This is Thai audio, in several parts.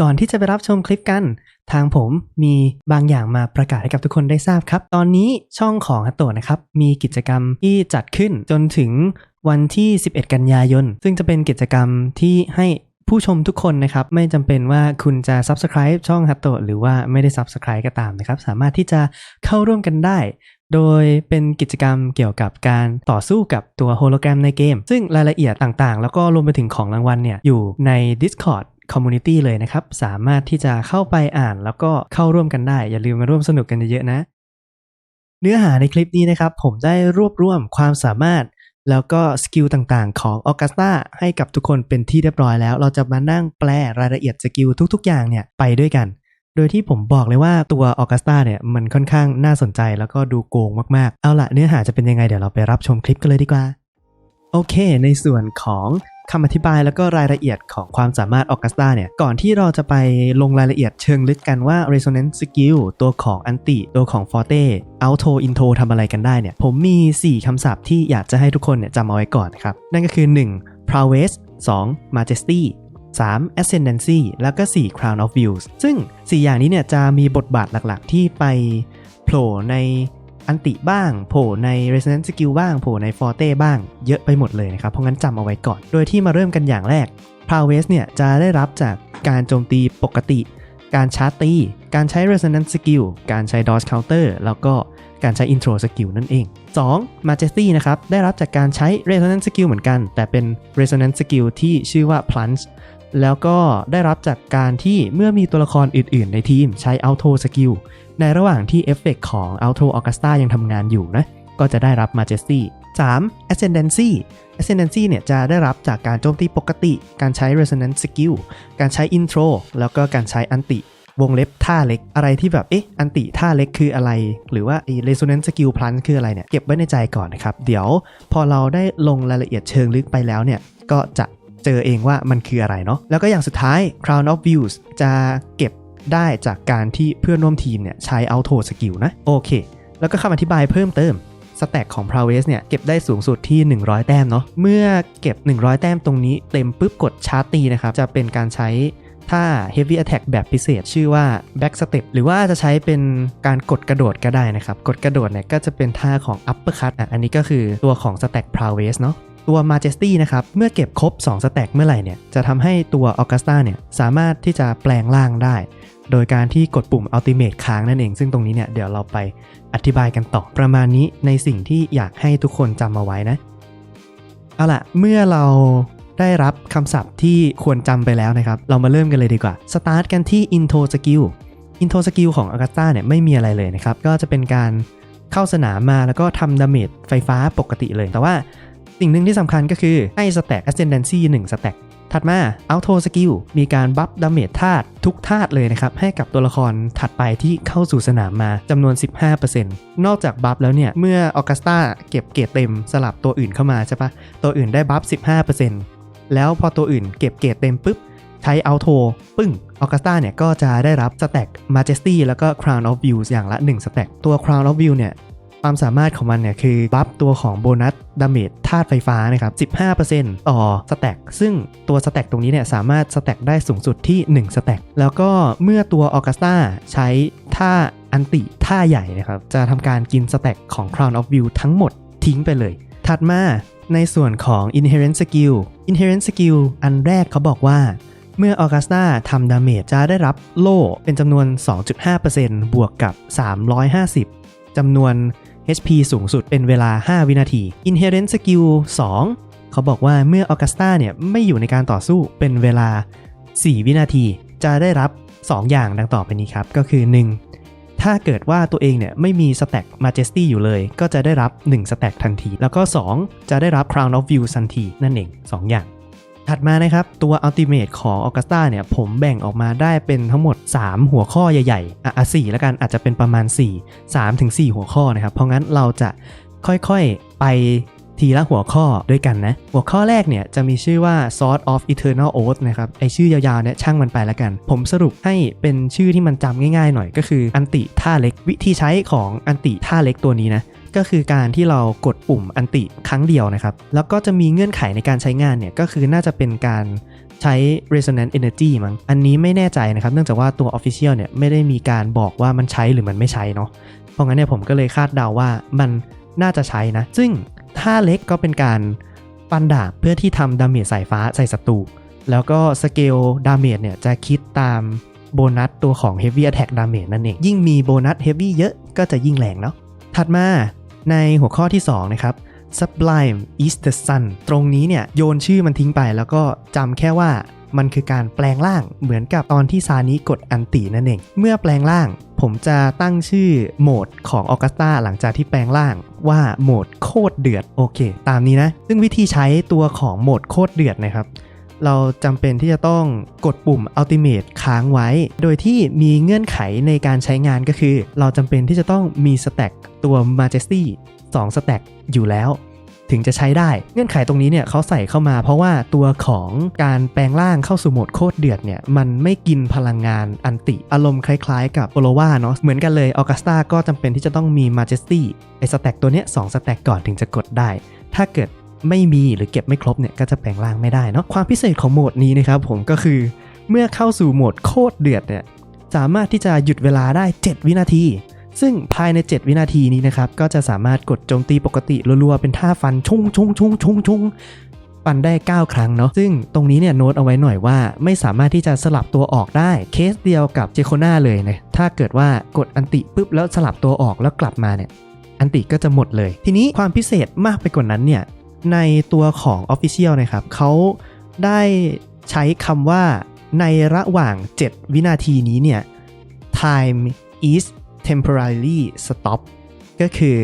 ก่อนที่จะไปรับชมคลิปกัน ทางผมมีบางอย่างมาประกาศให้กับทุกคนได้ทราบครับ ตอนนี้ช่องของฮัตโตะนะครับ มีกิจกรรมที่จัดขึ้นจนถึงวันที่ 11 กันยายน ซึ่งจะเป็นกิจกรรมที่ให้ผู้ชมทุกคนนะครับ ไม่จำเป็นว่าคุณจะ Subscribe ช่องฮัตโตะหรือว่าไม่ได้ Subscribe ก็ตามนะครับ สามารถที่จะเข้าร่วมกันได้ โดยเป็นกิจกรรมเกี่ยวกับการต่อสู้กับตัวโฮโลแกรมในเกม ซึ่งรายละเอียดต่างๆ แล้วก็รวมไปถึงของรางวัลเนี่ย อยู่ใน Discord Community เลยนะครับ สามารถที่จะเข้าไปอ่านแล้วก็เข้าร่วมกันได้ อย่าลืมมาร่วมสนุกกันเยอะๆนะ เนื้อหาในคลิปนี้นะครับ ผมได้รวบรวมความสามารถ แล้วก็สกิลต่างๆ ของออกัสตาให้กับทุกคนเป็นที่เรียบร้อยแล้ว เราจะมานั่งแปลรายละเอียดสกิลทุกๆ อย่างเนี่ยไปด้วยกัน โดยที่ผมบอกเลยว่าตัวออกัสตาเนี่ยมันค่อนข้างน่าสนใจแล้วก็ดูโกงมากๆ เอาละเนื้อหาจะเป็นยังไงเดี๋ยวเราไปรับชมคลิปกันเลยดีกว่าโอเค ในส่วนของ คำอธิบายแล้วก็รายละเอียดของความสามารถออกัสตาเนี่ย ก่อนที่เราจะไปลงรายละเอียดเชิงลึกกันว่า Resonance Skill ตัวของอันติ ตัวของ Forte Auto Intro ทำอะไรกันได้เนี่ย ผมมี 4คำศัพท์ที่อยากจะให้ทุกคนเนี่ยจำเอาไว้ก่อนนะครับ นั่นก็คือ 1. Prowess 2. Majesty 3. Ascendancy แล้วก็ 4. Crown of Views ซึ่ง 4 อย่างนี้เนี่ยจะมีบทบาทหลักๆ ที่ไปโผล่ใน อันติบ้าง โผล่ใน Resonance Skill บ้าง โผล่ใน Forte บ้าง เยอะไปหมดเลยนะครับ เพราะงั้นจำเอาไว้ก่อน โดยที่มาเริ่มกันอย่างแรก Prowess เนี่ยจะได้รับจากการโจมตีปกติ การชาร์จตี การใช้ Resonance Skill การใช้ Dodge Counter แล้วก็การใช้ Intro Skill นั่นเอง 2. Majesty นะครับ ได้รับจากการใช้ Resonance Skill เหมือนกัน แต่เป็น Resonance Skill ที่ชื่อว่า Plunge แล้วก็ได้รับจากการที่เมื่อมีตัวละครอื่น ๆ ในทีมใช้ Auto Skill ในระหว่างที่เอฟเฟกของ Auto Augusta ยังทำงานอยู่นะ ก็จะได้รับ Majesty 3. Ascendancy Ascendancy เนี่ยจะได้รับจากการโจมตีปกติ การใช้ Resonance Skill การใช้ Intro แล้วก็การใช้อันติวงเล็บท่าเล็กอะไรที่แบบ เอ๊ะ อันติท่าเล็กคืออะไร หรือว่าไอ้ Resonance Skill Plus คืออะไรเนี่ย เก็บไว้ในใจก่อนนะครับ เดี๋ยวพอเราได้ลงรายละเอียดเชิงลึกไปแล้วเนี่ย ก็จะ เจอเองว่ามันคืออะไรเนาะแล้วก็อย่างสุดท้าย Crown of Views จะเก็บได้จากการที่เพื่อนร่วมทีมเนี่ยใช้ Auto Skill นะโอเค แล้วก็คำอธิบายเพิ่มเติมสแต็กของ p r o w e s เนี่ยเก็บได้สูงสุดที่ 100 แต้มเนาะเมื่อเก็บ 100 แต้มตรงนี้เต็มปุ๊บกดชาร์จตีนะครับ จะเป็นการใช้ท่า Heavy Attack แบบพิเศษชื่อว่า Back Step หรือว่าจะใช้เป็นการกดกระโดดก็ได้นะครับ กดกระโดดเนี่ยก็จะเป็นท่าของ Upper Cut อะอันนี้ก็คือตัวของ Stack p r o w e s เนาะ ตัว Majesty นะครับ เมื่อเก็บครบ 2 สแต็กเมื่อไหร่เนี่ย จะทำให้ตัว Augusta เนี่ย สามารถที่จะแปลงร่างได้ โดยการที่กดปุ่ม Ultimate ค้างนั่นเอง ซึ่งตรงนี้เนี่ย เดี๋ยวเราไปอธิบายกันต่อประมาณนี้ในสิ่งที่อยากให้ทุกคนจำเอาไว้นะ เอาล่ะ เมื่อเราได้รับคำศัพท์ที่ควรจำไปแล้วนะครับ เรามาเริ่มกันเลยดีกว่า สตาร์ทกันที่ Intro Skill Intro Skill ของ Augusta เนี่ยไม่มีอะไรเลยนะครับ ก็จะเป็นการเข้าสนามมาแล้วก็ทำดาเมจไฟฟ้าปกติเลย แต่ว่า สิ่งหนึ่งที่สำคัญก็คือให้สแต็ก Ascendancy 1สแต็กถัดมา Auto Skill มีการบัฟดาเมจธาตุทุกธาตุเลยนะครับ ให้กับตัวละครถัดไปที่เข้าสู่สนามมาจำนวน 15%นอกจากบัฟแล้วเนี่ย เมื่อออกัสตาเก็บเกรดเต็มสลับตัวอื่นเข้ามาใช่ปะตัวอื่นได้บัฟ 15%แล้วพอตัวอื่นเก็บเกรดเต็มปุ๊บ ใช้ Auto ปึ้งออกัสตาเนี่ยก็จะได้รับสแต็ก Majesty แล้วก็ Crown of Views อย่างละ 1 สแต็กตัว Crown of View เนี่ย ความสามารถของมันเนี่ยคือบัฟตัวของโบนัสดาเมจธาตุไฟฟ้านะครับ 15%ต่อสแต็กซึ่งตัวสแต็กตรงนี้เนี่ยสามารถสแต็กได้สูงสุดที่ 1 สแต็กแล้วก็เมื่อตัวออกัสตาใช้ท่าอันติท่าใหญ่นะครับ จะทำการกินสแต็กของ Crown of View ทั้งหมดทิ้งไปเลย ถัดมาในส่วนของ Inherent Skill Inherent Skill อันแรกเขาบอกว่าเมื่อออกัสตาทำดาเมจจะได้รับโล่เป็นจำนวน 2.5%บวกกับ 350จำนวน HP สูงสุดเป็นเวลา 5 วินาที Inherent Skill 2 เขาบอกว่าเมื่อออกัสตาเนี่ยไม่อยู่ในการต่อสู้เป็นเวลา 4 วินาที จะได้รับ 2 อย่างดังต่อไปนี้ครับ ก็คือ 1. ถ้าเกิดว่าตัวเองเนี่ยไม่มีสแต็ก Majesty อยู่เลย ก็จะได้รับ1สแต็กทันที แล้วก็ 2 จะได้รับ Crown of View ทันทีนั่นเอง 2 อย่าง ถัดมานะครับ ตัว Ultimate ของ Augusta เนี่ย ผมแบ่งออกมาได้เป็นทั้งหมด 3 หัวข้อใหญ่ๆ อะอ่แล้วกันอาจจะเป็นประมาณ 4 3ถึง4หัวข้อนะครับ เพราะงั้นเราจะค่อยๆไปทีละหัวข้อด้วยกันนะ หัวข้อแรกเนี่ยจะมีชื่อว่า Sword of Eternal Oath นะครับ ไอชื่อยาวๆเนี่ยช่างมันไปแล้วกัน ผมสรุปให้เป็นชื่อที่มันจำง่ายๆหน่อยก็คืออันติท่าเล็ก วิธีใช้ของอันติท่าเล็กตัวนี้นะ ก็คือการที่เรากดปุ่มอันติครั้งเดียวนะครับ แล้วก็จะมีเงื่อนไขในการใช้งานเนี่ยก็คือน่าจะเป็นการใช้ resonant energy มั้ง อันนี้ไม่แน่ใจนะครับ เนื่องจากว่าตัว official เนี่ยไม่ได้มีการบอกว่ามันใช้หรือมันไม่ใช้เนาะ เพราะงั้นเนี่ยผมก็เลยคาดเดาว่ามันน่าจะใช้นะ ซึ่งถ้าเล็กก็เป็นการฟันดาบเพื่อที่ทำดาเมจสายฟ้าใส่ศัตรู แล้วก็สเกลดาเมจเนี่ยจะคิดตามโบนัสตัวของ Heavy Attack Damage นั่นเอง ยิ่งมีโบนัส Heavy เยอะก็จะยิ่งแรงเนาะ ถัดมา ในหัวข้อที่ 2 นะครับ Sublime is the Sun ตรงนี้เนี่ยโยนชื่อมันทิ้งไปแล้วก็จำแค่ว่ามันคือการแปลงร่างเหมือนกับตอนที่ซานิกดอันตินั่นเอง เมื่อแปลงร่าง ผมจะตั้งชื่อโหมดของออกัสตาหลังจากที่แปลงร่างว่าโหมดโคตรเดือดโอเค ตามนี้นะ ซึ่งวิธีใช้ตัวของโหมดโคตรเดือดนะครับ เราจำเป็นที่จะต้องกดปุ่ม Ultimate ค้างไว้ โดยที่มีเงื่อนไขในการใช้งานก็คือ เราจำเป็นที่จะต้องมีสแต็กตัว Majesty 2สแต็กอยู่แล้ว ถึงจะใช้ได้ เงื่อนไขตรงนี้เนี่ยเขาใส่เข้ามาเพราะว่าตัวของการแปลงร่างเข้าสู่โหมดโคตรเดือดเนี่ย มันไม่กินพลังงานอันติอารมณ์คล้ายๆ กับโปโลวาเนาะเหมือนกันเลยออกัสตาก็จำเป็นที่จะต้องมี Majesty ไอสแต็กตัวเนี้ยสองสแต็กก่อนถึงจะกดได้ ถ้าเกิด ไม่มีหรือเก็บไม่ครบเนี่ยก็จะแปลงร่างไม่ได้เนาะความพิเศษของโหมดนี้นะครับผมก็คือเมื่อเข้าสู่โหมดโคตรเดือดเนี่ยสามารถที่จะหยุดเวลาได้ 7 วินาที ซึ่งภายใน 7 วินาทีนี้นะครับก็จะสามารถกดโจมตีปกติรัวๆเป็นท่าฟันชุ่งชุ่งชุ่งชุ่งชุ่งฟันได้ 9 ครั้งเนาะซึ่งตรงนี้เนี่ยโน้ตเอาไว้หน่อยว่า ไม่สามารถที่จะสลับตัวออกได้เคสเดียวกับเจโคนาเลยเนะถ้าเกิดว่ากดอันติปุ๊บแล้วสลับตัวออกแล้วกลับมาเนี่ยอันติก็จะหมดเลย ทีนี้ความพิเศษมากไปกว่านั้นเนี่ย ในตัวของ Official นะครับเขาได้ใช้คำว่าในระหว่าง 7 วินาทีนี้เนี่ย time is temporarily stop ก็คือ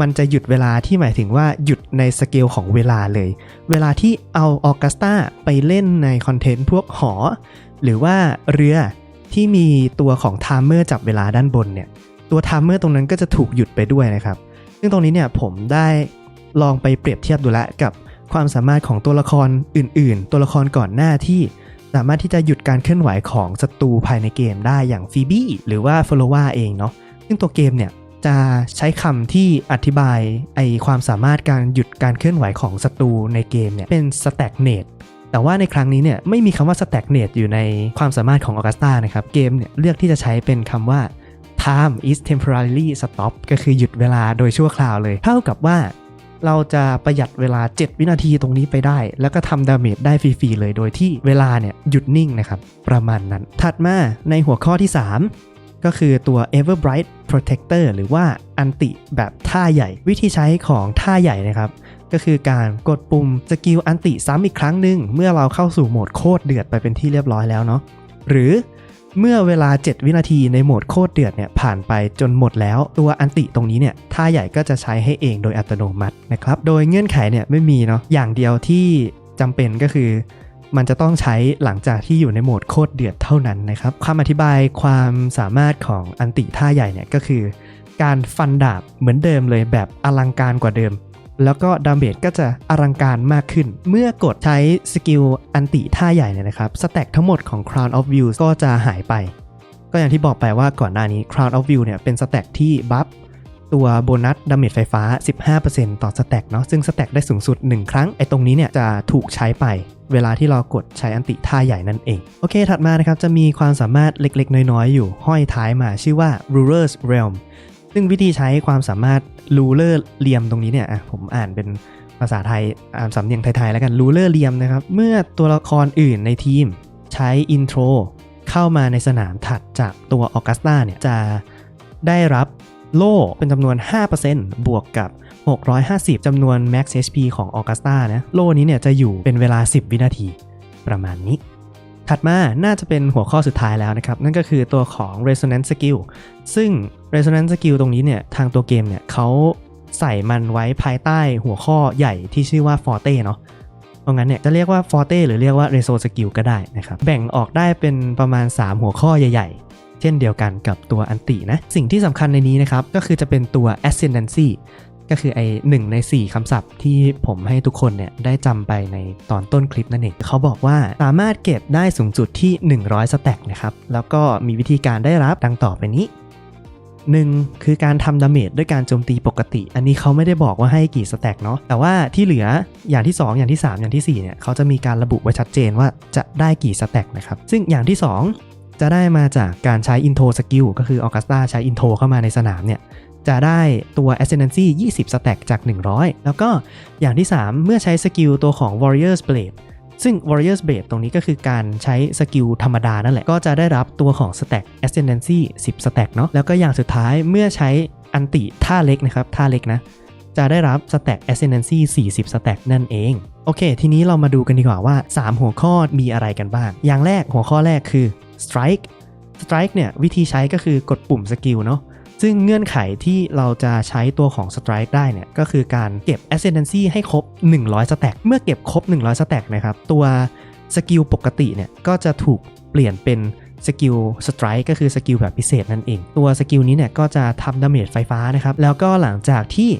มันจะหยุดเวลาที่หมายถึงว่าหยุดในสเกลของเวลาเลย เวลาที่เอาออกัสตาไปเล่นในคอนเทนต์พวกหอ หรือว่าเรือที่มีตัวของไทม์เมอร์จับเวลาด้านบนเนี่ย ตัวไทม์เมอร์ตรงนั้นก็จะถูกหยุดไปด้วยนะครับ ซึ่งตรงนี้เนี่ยผมได้ ลองไปเปรียบเทียบดูลวกับความสามารถของตัวละครอื่น ๆ ตัวละครก่อนหน้าที่สามารถที่จะหยุดการเคลื่อนไหวของศัตรูภายในเกมได้อย่างฟีบี้หรือว่าฟล o วาเองเนาะซึ่งตัวเกมเนี่ยจะใช้คำที่อธิบายไอความสามารถการหยุดการเคลื่อนไหวของศัตรูในเกมเนี่ยเป็น stagnate แต่ว่าในครั้งนี้เนี่ยไม่มีคำว่า stagnate อยู่ในความสามารถของออกัสตานะครับ เกมเนี่ยเลือกที่จะใช้เป็นคำว่า time is temporarily stop ก็คือหยุดเวลาโดยชั่วคราวเลย เท่ากับว่า เราจะประหยัดเวลา 7 วินาทีตรงนี้ไปได้ แล้วก็ทำดาเมจได้ฟรีๆเลยโดยที่เวลาเนี่ยหยุดนิ่งนะครับประมาณนั้น ถัดมาในหัวข้อที่ 3 ก็คือตัว Ever Bright Protector หรือว่าอันติแบบท่าใหญ่ วิธีใช้ของท่าใหญ่นะครับก็คือการกดปุ่มสกิลอันติซ้ำอีกครั้งหนึ่งเมื่อเราเข้าสู่โหมดโคตรเดือดไปเป็นที่เรียบร้อยแล้วเนาะหรือ เมื่อเวลา 7 วินาทีในโหมดโคตรเดือดเนี่ยผ่านไปจนหมดแล้ว ตัวอันติตรงนี้เนี่ยท่าใหญ่ก็จะใช้ให้เองโดยอัตโนมัตินะครับโดยเงื่อนไขเนี่ยไม่มีเนาะอย่างเดียวที่จำเป็นก็คือมันจะต้องใช้หลังจากที่อยู่ในโหมดโคตรเดือดเท่านั้นนะครับคำอธิบายความสามารถของอันติท่าใหญ่เนี่ยก็คือ การฟันดาบเหมือนเดิมเลยแบบอลังการกว่าเดิม แล้วก็ดาเมจก็จะอลังการมากขึ้น เมื่อกดใช้สกิลอันติท่าใหญ่เนี่ยนะครับสแต็กทั้งหมดของ Crown of Views ก็จะหายไป ก็อย่างที่บอกไปว่าก่อนหน้านี้ Crown of View เนี่ยเป็นสแต็กที่บัฟตัวโบนัสดาเมจไฟฟ้า 15%ต่อสแต็กเนาะซึ่งสแต็กได้สูงสุด 1 ครั้ง ไอ้ตรงนี้เนี่ยจะถูกใช้ไป เวลาที่เรากดใช้อันติท่าใหญ่นั่นเอง โอเค ถัดมานะครับ จะมีความสามารถเล็กๆ น้อยๆ อยู่ห้อยท้ายมาชื่อว่า Ruler's Realm ซึ่งวิธีใช้ความสามารถ ruler เลียมตรงนี้เนี่ยอะผมอ่านเป็นภาษาไทยอ่านสำเนียงไทยๆแล้วกัน ruler เลียมนะครับ เมื่อตัวละครอื่นในทีมใช้ intro เข้ามาในสนามถัดจากตัวออกัสตาเนี่ยจะได้รับโล่เป็นจำนวน 5%บวกกับ 650 จำนวน max HP ของออกัสตานะ โล่นี้เนี่ยจะอยู่เป็นเวลา 10 วินาทีประมาณนี้ ถัดมาน่าจะเป็นหัวข้อสุดท้ายแล้วนะครับ นั่นก็คือตัวของ resonance skill ซึ่ง resonance skill ตรงนี้เนี่ยทางตัวเกมเนี่ยเขาใส่มันไว้ภายใต้หัวข้อใหญ่ที่ชื่อว่า forte เนาะเพราะงั้นเนี่ยจะเรียกว่า forte หรือเรียกว่า reso skill ก็ได้นะครับ แบ่งออกได้เป็นประมาณ 3 หัวข้อใหญ่ๆ เช่นเดียวกันกับตัวอันตินะ สิ่งที่สำคัญในนี้นะครับ ก็คือจะเป็นตัว ascendancy ก็คือไอ้หนึ่งใน 4คำศัพท์ที่ผมให้ทุกคนเนี่ยได้จำไปในตอนต้นคลิปนั่นเองเขาบอกว่าสามารถเก็บได้สูงสุดที่ 100สแต็กนะครับแล้วก็มีวิธีการได้รับดังต่อไปนี้หนึ่งคือการทำดาเมจด้วยการโจมตีปกติ อันนี้เขาไม่ได้บอกว่าให้กี่สแต็กเนาะแต่ว่าที่เหลืออย่างที่ 2 อย่างที่ 3 อย่างทีสี่4เนี่ยเขาจะมีการระบุไว้ชัดเจนว่าจะได้กี่สแต็กนะครับซึ่งอย่างที่ 2 จะได้มาจากการใช้อินโทรสกิลก็คือออกัสตาใช้อินโทรเข้ามาในสนามเนี่ย จะได้ตัว Ascendancy 20สแต็กจาก 100 แล้วก็อย่างที่ 3 เมื่อใช้สกิลตัวของ Warrior's Blade ซึ่ง Warrior's Blade ตรงนี้ก็คือการใช้สกิลธรรมดานั่นแหละ ก็จะได้รับตัวของ Stack Ascendancy 10สแต็กเนาะแล้วก็อย่างสุดท้ายเมื่อใช้อันติท่าเล็กนะครับ ท่าเล็กนะ จะได้รับ Stack Ascendancy 40สแต็กนั่นเอง โอเค ทีนี้เรามาดูกันดีกว่าว่า 3 หัวข้อมีอะไรกันบ้าง อย่างแรกหัวข้อแรกคือ Strike Strike เนี่ยวิธีใช้ก็คือกดปุ่มสกิลเนาะ ซึ่งเงื่อนไขที่เราจะใช้ตัวของ Strike ได้เนี่ยก็คือการเก็บ Ascendancy ให้ครบ 100สแต็กเมื่อเก็บครบ 100สแต็กนะครับ ตัวสกิลปกติเนี่ยก็จะถูกเปลี่ยนเป็นสกิล Strike ก็คือสกิลแบบพิเศษนั่นเอง ตัวสกิลนี้เนี่ยก็จะทำดาเมจไฟฟ้านะครับ แล้วก็หลังจากที่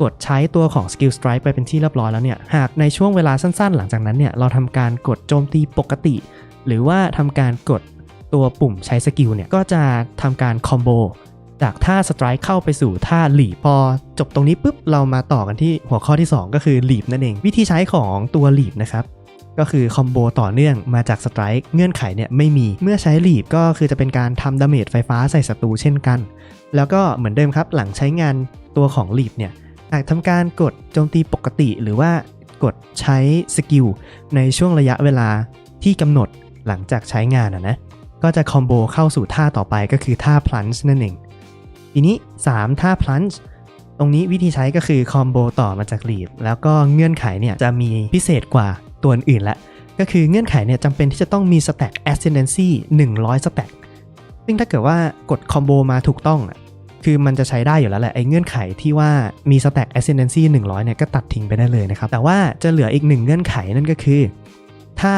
กดใช้ตัวของ Skill Strike ไปเป็นที่เรียบร้อยแล้วเนี่ย หากในช่วงเวลาสั้นๆ หลังจากนั้นเนี่ยเราทำการกดโจมตีปกติ หรือว่าทำการกดตัวปุ่มใช้สกิลเนี่ยก็จะทำการคอมโบ จากท่าสไตร์เข้าไปสู่ท่าหลีพอจบตรงนี้ปุ๊บเรามาต่อกันที่หัวข้อที่ 2 ก็คือหลีบนั่นเอง วิธีใช้ของตัวหลีบนะครับก็คือคอมโบต่อเนื่องมาจากสไตร์เงื่อนไขเนี่ยไม่มีเมื่อใช้หลีบก็คือจะเป็นการทำดาเมจไฟฟ้าใส่ศัตรูเช่นกัน แล้วก็เหมือนเดิมครับหลังใช้งานตัวของหลีบเนี่ยหากทำการกดโจมตีปกติหรือว่ากดใช้สกิลในช่วงระยะเวลาที่กำหนดหลังจากใช้งานอะนะก็จะคอมโบเข้าสู่ท่าต่อไปก็คือท่า plunge นั่นเอง ทีนี้ 3 ท่า plunge ตรงนี้วิธีใช้ก็คือคอมโบต่อมาจากลีดแล้วก็เงื่อนไขเนี่ยจะมีพิเศษกว่าตัวอื่นละ ก็คือเงื่อนไขเนี่ยจำเป็นที่จะต้องมี stack ascendancy 100 stack ซึ่งถ้าเกิดว่ากดคอมโบมาถูกต้องคือมันจะใช้ได้อยู่แล้วแหละไอ้เงื่อนไขที่ว่ามี stack ascendancy 100 เนี่ยก็ตัดทิ้งไปได้เลยนะครับ แต่ว่าจะเหลืออีกหนึ่งเงื่อนไขนั่นก็คือ ถ้า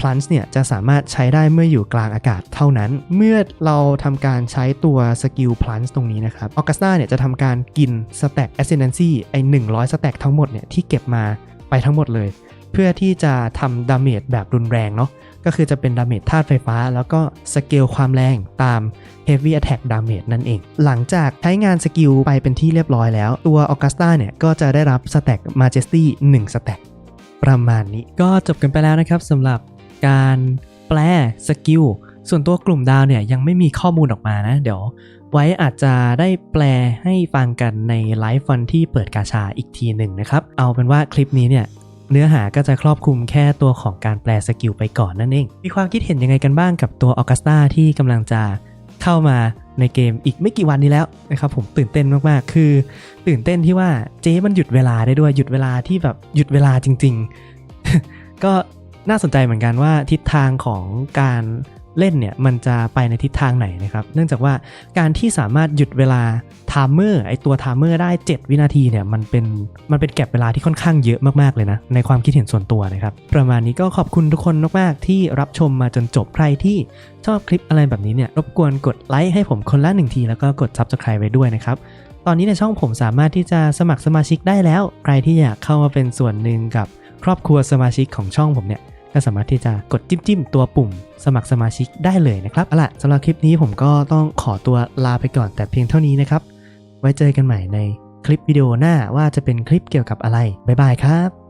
plunge เนี่ยจะสามารถใช้ได้เมื่ออยู่กลางอากาศเท่านั้น เมื่อเราทำการใช้ตัวสกิล plunge ตรงนี้นะครับ Augusta เนี่ยจะทำการกิน stack ascendancy ไอ้100 stack ทั้งหมดเนี่ยที่เก็บมาไปทั้งหมดเลย เพื่อที่จะทำดาเมจแบบรุนแรงเนาะก็คือจะเป็นดาเมจธาตุไฟฟ้า แล้วก็สเกลความแรงตาม Heavy Attack Damage นั่นเอง หลังจากใช้งานสกิลไปเป็นที่เรียบร้อยแล้ว ตัว Augusta เนี่ยก็จะได้รับ Stack Majesty 1 Stack ประมาณนี้ก็จบกันไปแล้วนะครับสำหรับ การแปลสกิลส่วนตัวกลุ่มดาวเนี่ยยังไม่มีข้อมูลออกมานะ เดี๋ยวไว้อาจจะได้แปลให้ฟังกันในไลฟ์วันที่เปิดกาชาอีกทีหนึ่งนะครับ เอาเป็นว่าคลิปนี้เนี่ยเนื้อหาก็จะครอบคลุมแค่ตัวของการแปลสกิลไปก่อนนั่นเอง มีความคิดเห็นยังไงกันบ้างกับตัวออกัสตาที่กำลังจะเข้ามาในเกมอีกไม่กี่วันนี้แล้วนะครับผมตื่นเต้นมากๆ คือ ตื่นเต้นที่ว่าเจ๊มันหยุดเวลาได้ด้วยหยุดเวลาที่แบบหยุดเวลาจริง ๆ ก็ น่าสนใจเหมือนกันว่าทิศทางของการเล่นเนี่ยมันจะไปในทิศทางไหนนะครับ เนื่องจากว่าการที่สามารถหยุดเวลาไทม์เมอร์ไอตัวไทม์เมอร์ได้ 7 วินาทีเนี่ยมันเป็นมันเป็นแก็บเวลาที่ค่อนข้างเยอะมากๆเลยนะ ในความคิดเห็นส่วนตัวนะครับ ประมาณนี้ก็ขอบคุณทุกคนมากๆที่รับชมมาจนจบใครที่ชอบคลิปอะไรแบบนี้เนี่ยรบกวนกดไลค์ให้ผมคนละหนึ่งที แล้วก็กด Subscribe ไว้ด้วยนะครับตอนนี้ในช่องผมสามารถที่จะสมัครสมาชิกได้แล้ว ใครที่อยากเข้ามาเป็นส่วนหนึ่งกับครอบครัวสมาชิกของช่องผมเนี่ย ก็สามารถที่จะกดจิ้มจิ้มๆตัวปุ่ม สมัครสมาชิกได้เลยนะครับเอาล่ะสำหรับคลิปนี้ผมก็ต้องขอตัวลาไปก่อนแต่เพียงเท่านี้นะครับ ไว้เจอกันใหม่ในคลิปวิดีโอหน้าว่าจะเป็นคลิปเกี่ยวกับอะไรบ๊ายบายครับ